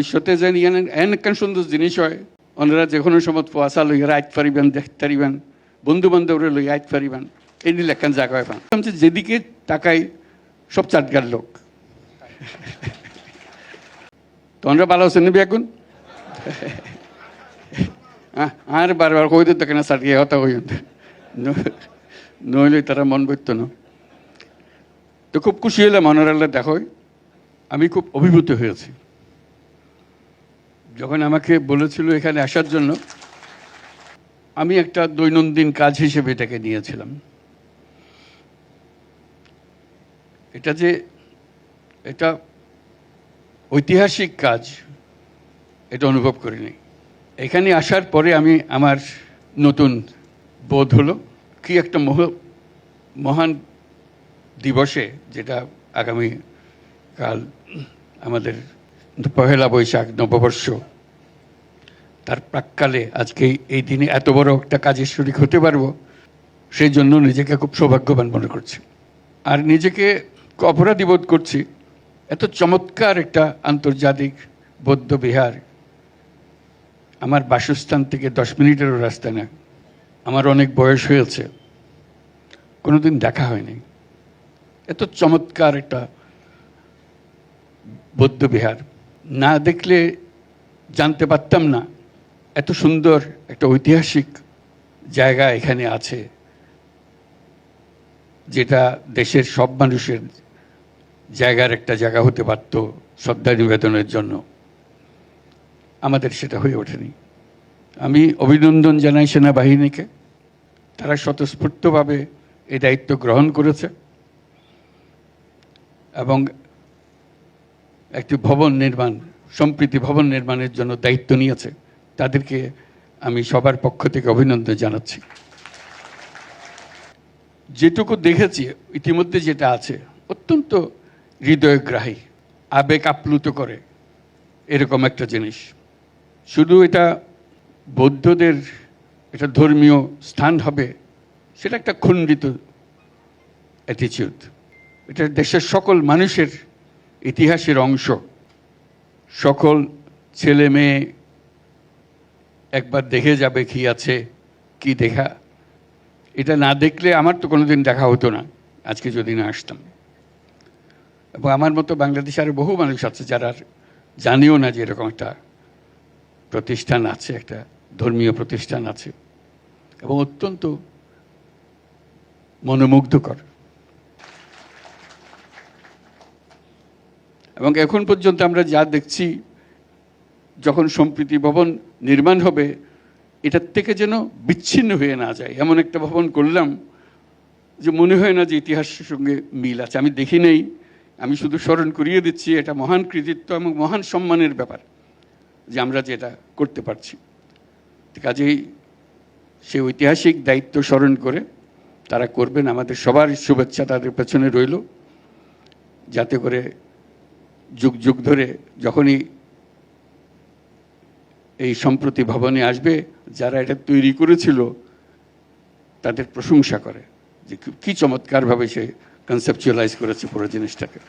ভবিষ্যতে যেন এন একখান সুন্দর জিনিস হয়? ওনারা যে কোনো সময় পয়সা লইয়া আইত পারিবেন দেখতে পারিবেন বন্ধু বান্ধবরে লইয়া আইত পারিবেন এই নিলে একখান জায়গা হয় যেদিকে তাকাই, সব চাটগার লোক। তোমরা ভালো আছেন নিবি এখন? আর বারবার কই দিতে কেন সাটিয়ে হতা হই নইলে তারা মন বইত না। তো খুব খুশি হলাম অনারাল্লা দেখো আমি খুব অভিভূত হয়েছি যখন আমাকে বলেছিল এখানে আসার জন্য, আমি একটা দৈনন্দিন কাজ হিসেবে এটাকে নিয়েছিলাম। এটা যে এটা ঐতিহাসিক কাজ, এটা অনুভব করিনি। এখানে আসার পরে আমি আমার নতুন বোধ হলো, কি একটা মহ, মহান দিবসে যেটা আগামী কাল আমাদের পহেলা বৈশাখ, নববর্ষ, তার প্রাককালে আজকে এই দিনে এত বড় একটা কাজের শরিক হতে পারব, সেই জন্য নিজেকে খুব সৌভাগ্যবান মনে করছি। আর নিজেকে অপরাধী বোধ করছি, এত চমৎকার একটা আন্তর্জাতিক বৌদ্ধ বিহার। আমার বাসস্থান থেকে দশ মিনিটেরও রাস্তা না, আমার অনেক বয়স হয়েছে, কোনোদিন দেখা হয়নি। এত চমৎকার একটা বৌদ্ধ বিহার। না দেখলে জানতে পারতাম না এত সুন্দর একটা ঐতিহাসিক জায়গা এখানে আছে, যেটা দেশের সব মানুষের জায়গার একটা জায়গা হতে পারত শ্রদ্ধা নিবেদনের জন্য। আমাদের সেটা হয়ে ওঠেনি। আমি অভিনন্দন জানাই সেনাবাহিনীকে, তারা স্বতঃস্ফূর্তভাবে এই দায়িত্ব গ্রহণ করেছে এবং একটি ভবন নির্মাণ, সম্প্রীতি ভবন নির্মাণের জন্য দায়িত্ব নিয়েছে। তাদেরকে আমি সবার পক্ষ থেকে অভিনন্দন জানাচ্ছি। যেটুকু দেখেছি, ইতিমধ্যে যেটা আছে, অত্যন্ত হৃদয়গ্রাহী, আবেগ আপ্লুত করে এরকম একটা জিনিস। শুধু এটা বৌদ্ধদের এটা ধর্মীয় স্থান হবে, সেটা একটা খণ্ডিত অ্যাটিচিউড এটা দেশের সকল মানুষের ইতিহাসের অংশ। সকল ছেলে মেয়ে একবার দেখে যাবে কি আছে, কি দেখা। এটা না দেখলে আমার তো কোনোদিন দেখা হতো না, আজকে যদি না আসতাম। এবং আমার মতো বাংলাদেশে আরও বহু মানুষ আছে যারা জানিও না যে এরকম একটা প্রতিষ্ঠান আছে, একটা ধর্মীয় প্রতিষ্ঠান আছে। এবং অত্যন্ত মনোমুগ্ধকর। এবং এখন পর্যন্ত আমরা যা দেখছি, যখন সম্প্রীতি ভবন নির্মাণ হবে, এটার থেকে যেন বিচ্ছিন্ন হয়ে না যায়। এমন একটা ভবন করলাম যে মনে হয় না যে ইতিহাসের সঙ্গে মিল আছে। আমি দেখি নেই। আমি শুধু স্মরণ করিয়ে দিচ্ছি, এটা মহান কৃতিত্ব এবং মহান সম্মানের ব্যাপার যে আমরা যেটা করতে পারছি। কাজেই সে ঐতিহাসিক দায়িত্ব স্মরণ করে তারা করবেন। আমাদের সবার শুভেচ্ছা তাদের পেছনে রইল। যাতে করে যুগ যুগ ধরে যখনই এই সম্প্রতি ভবনে আসবে, যারা এটা তৈরি করেছিল, তাদের প্রশংসা করে যে কি চমৎকারভাবে সে কনসেপচুয়ালাইজ করেছে পুরো জিনিসটাকে।